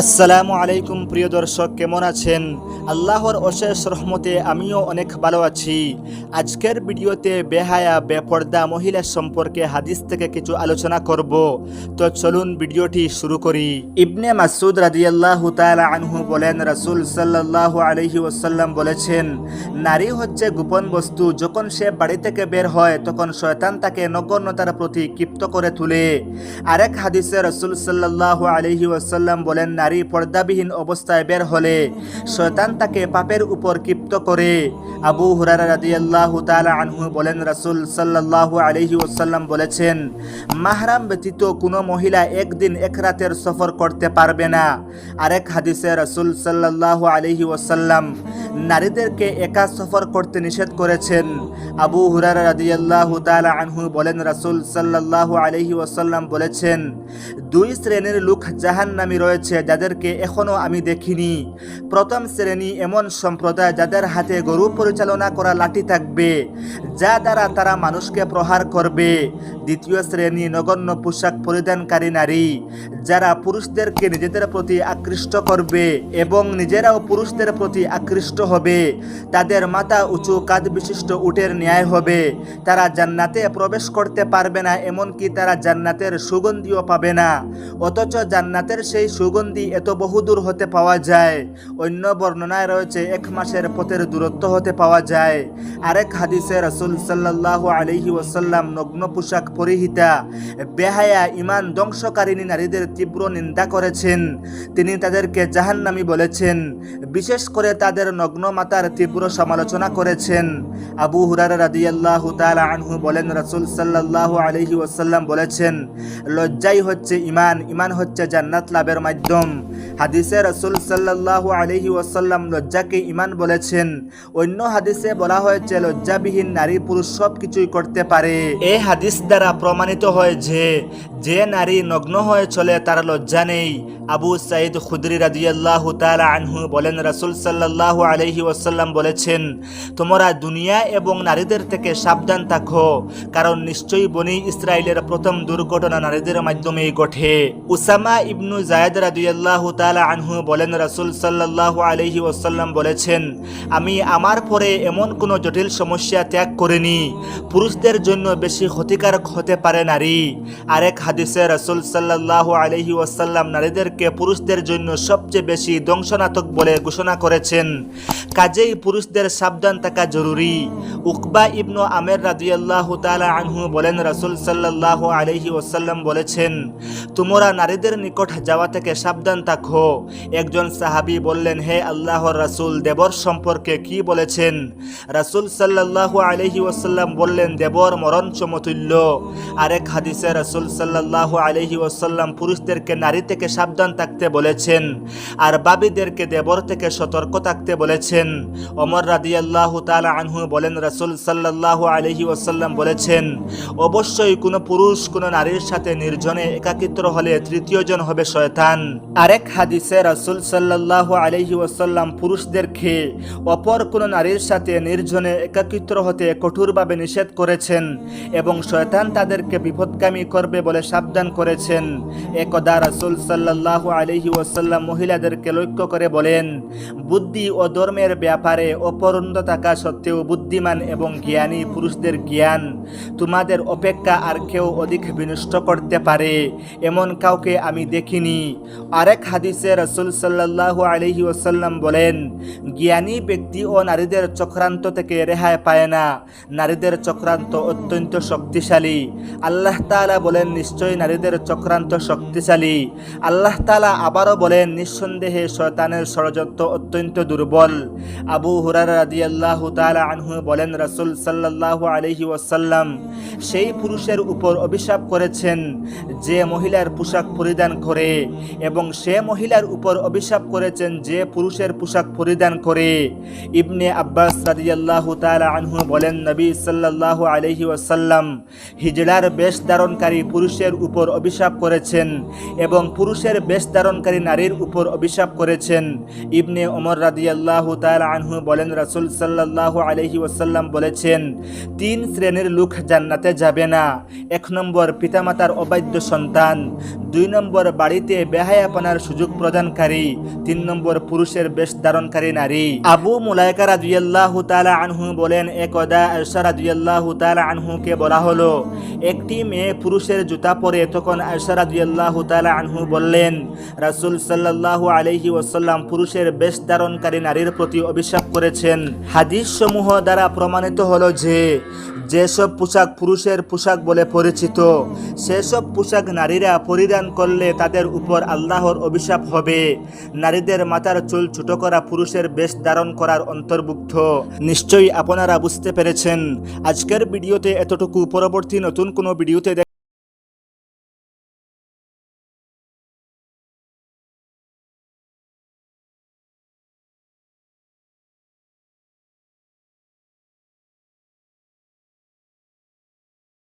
আসসালামু আলাইকুম প্রিয় দর্শক, কেমন আছেন? আল্লাহর অশেষ রহমতে আমিও অনেক ভালো আছি। আজকের ভিডিওতে বেহায়া, বেপর্দা মহিলা সম্পর্কে হাদিস থেকে কিছু আলোচনা করব। তো চলুন ভিডিওটি শুরু করি। ইবনে মাসুদ রাদিয়াল্লাহু তাআলা আনহু বলেন, রাসূল সাল্লাল্লাহু আলাইহি ওয়াসাল্লাম বলেছেন, নারী হচ্ছে গোপন বস্তু, যখন সে বাড়ি থেকে বের হয়, তখন শয়তান তাকে নগণ্যতার প্রতি ক্ষিপ্ত করে তুলে। আরেক হাদিসে রাসূল সাল্লাল্লাহু আলাইহি ওয়াসাল্লাম বলেন নারী পর্দাবিহীন অবস্থায় বের হলে শয়তান তাকে পাপের উপর ক্ষিপ্ত করে। আবু হুরারা আনহু বলেন, রাসূল সাল্লাল্লাহু আলাইহি ওয়াসাল্লাম বলেছেন, মাহরাম ব্যতীত কোনো মহিলা একদিন এক রাতের সফর করতে পারবে না। আরেক হাদিসে রাসূল সাল্লাল্লাহু আলাইহি ওয়াসাল্লাম নারীদেরকে একা সফর করতে নিষেধ করেছেন। আবু হুরারা রাদিয়াল্লাহু তাআলা আনহু বলেন, রাসূল সাল্লাল্লাহু আলাইহি ওয়াসাল্লাম বলেছেন, দুই শ্রেণির লোক জাহান্নামী রয়েছে যাদেরকে এখনও আমি দেখিনি। প্রথম শ্রেণি এমন সম্প্রদায় যাদের হাতে গরু পরিচালনা করা লাঠি থাকবে, যা দ্বারা তারা মানুষকে প্রহার করবে। দ্বিতীয় শ্রেণি নগণ্য পোশাক পরিধানকারী নারী, যারা পুরুষদেরকে নিজেদের প্রতি আকৃষ্ট করবে এবং নিজেরাও পুরুষদের প্রতি আকৃষ্ট হবে। তাদের মাথা উঁচু, কাঁধ বিশিষ্ট, উটের ন্যায় হবে। তারা জান্নাতে প্রবেশ করতে পারবে না, এমনকি তারা জান্নাতের সুগন্ধিও পাবে না। অথচ জান্নাতের সেই সুগন্ধি এত বহুদূর হতে পাওয়া যায়। অন্য বর্ণনায় রয়েছে, এক মাসের পথের দূরত্ব হতে পাওয়া যায়। আরেক হাদিসে রসুল সাল্লাল্লাহু আলাইহি ওসাল্লাম নগ্ন পোশাক পরিহিতা, বেহায়া ইমান ধ্বংসকারিণী নারীদের তীব্র নিন্দা করেছেন। তিনি তাদেরকে জাহান্নামী বলেছেন, বিশেষ করে তাদের নগ্ন মাতার তীব্র সমালোচনা করেছেন। আবু হুরারা রাদিয়াল্লাহু তাআলা আনহু বলেন, রসুল সাল্লাল্লাহু আলাইহি ওয়াসাল্লাম বলেছেন, লজ্জাই হচ্ছে ইমান ইমান হচ্ছে জান্নাত লাভের মাধ্যম। হাদিসে রাসূল সাল্লাল্লাহু আলাইহি ওয়াসাল্লাম লজ্জাকে ইমান বলেছেন। অন্য হাদিসে বলা হয়েছে, লজ্জাবিহীন নারী পুরুষ সব কিছুই করতে পারে। এই হাদিস দ্বারা প্রমাণিত হয় যে যে নারী নগ্ন হয়ে চলে তার লজ্জা নেই। আবু সাইদ খুদরি রাদিয়াল্লাহু তাআলা আনহু বলেন, রাসূল সাল্লাল্লাহু আলাইহি ওয়াসাল্লাম বলেছেন, তোমরা দুনিয়া এবং নারীদের থেকে সাবধান থাকো, কারণ নিশ্চয়ই বনি ইসরায়েলের প্রথম দুর্ঘটনা নারীদের মাধ্যমেই ঘটে। উসামা ইবনু জায়েদ রাদিয়াল্লাহু তাআলা আনহু বলেন, রাসূল সাল্লাল্লাহু আলাইহি ওয়াসাল্লাম বলেছেন, আমি আমার পরে এমন কোনো জটিল সমস্যা ত্যাগ করিনি। পুরুষদের জন্য বেশি ক্ষতিকারক হতে পারে নারী। আরেক হাদিসে রাসূল সাল্লাল্লাহু আলাইহি ওয়াসাল্লাম নারীদেরকে পুরুষদের জন্য সবচেয়ে বেশি ধ্বংসনাতক বলে ঘোষণা করেছেন। কাজেই পুরুষদের সাবধান থাকা জরুরি। উকবা ইবনু আমের রাদিয়াল্লাহু তাআলা আনহু বলেন, রাসূল সাল্লাল্লাহু আলাইহি ওসাল্লাম বলেছেন তোমরা নারীদের নিকট যাওয়া থেকে সাবধান থাকো। একজন সাহাবী বললেন, হে আল্লাহর রাসূল, দেবর সম্পর্কে কি বলেছেন? রাসূল সাল্লাল্লাহু আলাইহি ওয়াসাল্লাম বললেন, দেবর মরণ সমতুল্য। আরেক হাদিসে রাসূল সাল্লাল্লাহু আলাইহি ওয়াসাল্লাম পুরুষদেরকে নারী থেকে সাবধান থাকতে বলেছেন, আর বাবিদেরকে দেবর থেকে সতর্ক থাকতে বলেছেন। ওমর রাদিয়াল্লাহু তাআলা আনহু বলেন, রাসূল সাল্লাল্লাহু আলাইহি ওয়াসাল্লাম বলেছেন, অবশ্যই কোনো পুরুষ কোনো নারীর সাথে নির্জনে একাকিত্র হলে তৃতীয় জন হবে শয়তান। আরেক হাদিসে রাসূল সাল্লাল্লাহু আলাইহি ওয়াসাল্লাম পুরুষদেরকে অপর কোনো নারীর সাথে নির্জনে একাকিত্র হতে কঠোরভাবে নিষেধ করেছেন এবং শয়তান তাদেরকে বিপদগামী করবে বলে সাবধান করেছেন। একদা রাসুল সাল্লাল্লাহু আলাইহি ওয়াসাল্লাম মহিলাদেরকে লক্ষ্য করে বলেন বুদ্ধি ও ধর্মের ব্যাপারে অপরন্দ থাকা সত্ত্বেও বুদ্ধিমান এবং জ্ঞানী পুরুষদের জ্ঞান তোমাদের অপেক্ষা আর কেউ অধিক বিনষ্ট করতে পারে, এমন কাউকে আমি দেখিনি। আরেক হাদিসে রসুল সাল্লাল্লাহু আলাইহি ওসাল্লাম বলেন, জ্ঞানী ব্যক্তি ও নারীদের চক্রান্ত থেকে রেহাই পায় না। নারীদের চক্রান্ত অত্যন্ত শক্তিশালী। আল্লাহ তালা বলেন, নিশ্চয়ই নারীদের চক্রান্ত শক্তিশালী। আল্লাহ তালা আবারও বলেন, নিঃসন্দেহে শয়তানের ষড়যন্ত্র অত্যন্ত দুর্বল। আবু হুরারা রাদিয়াল্লাহু তাআলা আনহু বলেন, রাসূল সাল্লাল্লাহু আলাইহি ওয়াসাল্লাম সেই পুরুষের উপর অভিশাপ করেছেন, যে মহিলার পোশাক পরিধান করে এবং সে মহিলার উপর অভিশাপ করেছেন, যে পুরুষের পোশাক পরিধান করে। ইবনে আব্বাস রাদিয়াল্লাহু তাআলা আনহু বলেন, নবী সাল্লাল্লাহু আলাইহি ওয়াসাল্লাম হিজড়ার বেশ ধারণকারী পুরুষের উপর অভিশাপ করেছেন এবং পুরুষের বেশ ধারণকারী নারীর উপর অভিশাপ করেছেন। ইবনে ওমর রাদিয়াল্লাহু তাআলা আনহু বলেন, রাসূল সাল্লাল্লাহু আলাইহি ওয়াসাল্লাম বলেছেন, তিন শ্রেণির লোক জান্নাতে যাবে না। এক নম্বর পিতামাতার অবাধ্য সন্তান, দুই নম্বর বাড়িতে বেহায়াপনার সুযোগ প্রদানকারী, তিন নম্বর পুরুষের বেশ ধারণকারী নারী। আবু মুলাইকা রাদিয়াল্লাহু তাআলা আনহু বলেন, একদা আয়সা রাদিয়াল্লাহু তাআলা আনহুকে বলা হলো, একটি মেয়ে পুরুষের জুতা পরে তখন আয়সা রাদিয়াল্লাহু তাআলা আনহু বললেন, রাসূল সাল্লাল্লাহু আলাইহি ওসাল্লাম পুরুষের বেশ ধারণকারী নারীর প্রতি অভিশাপ করেছেন। হাদিস সমূহ দ্বারা প্রমাণিত হলো যে, যেসব পোশাক পুরুষের পোশাক বলে পরিচিত, সেসব পোশাক নারীরা পরিধান করলে তাদের উপর আল্লাহর অভিশাপ হবে। নারীদের মাথার চুল ছোট করা পুরুষের বেশ ধারণ করার অন্তর্ভুক্ত। নিশ্চয়ই আপনারা বুঝতে পেরেছেন। আজকের ভিডিওতে এতটুকু। পরবর্তী নতুন কোনো ভিডিওতে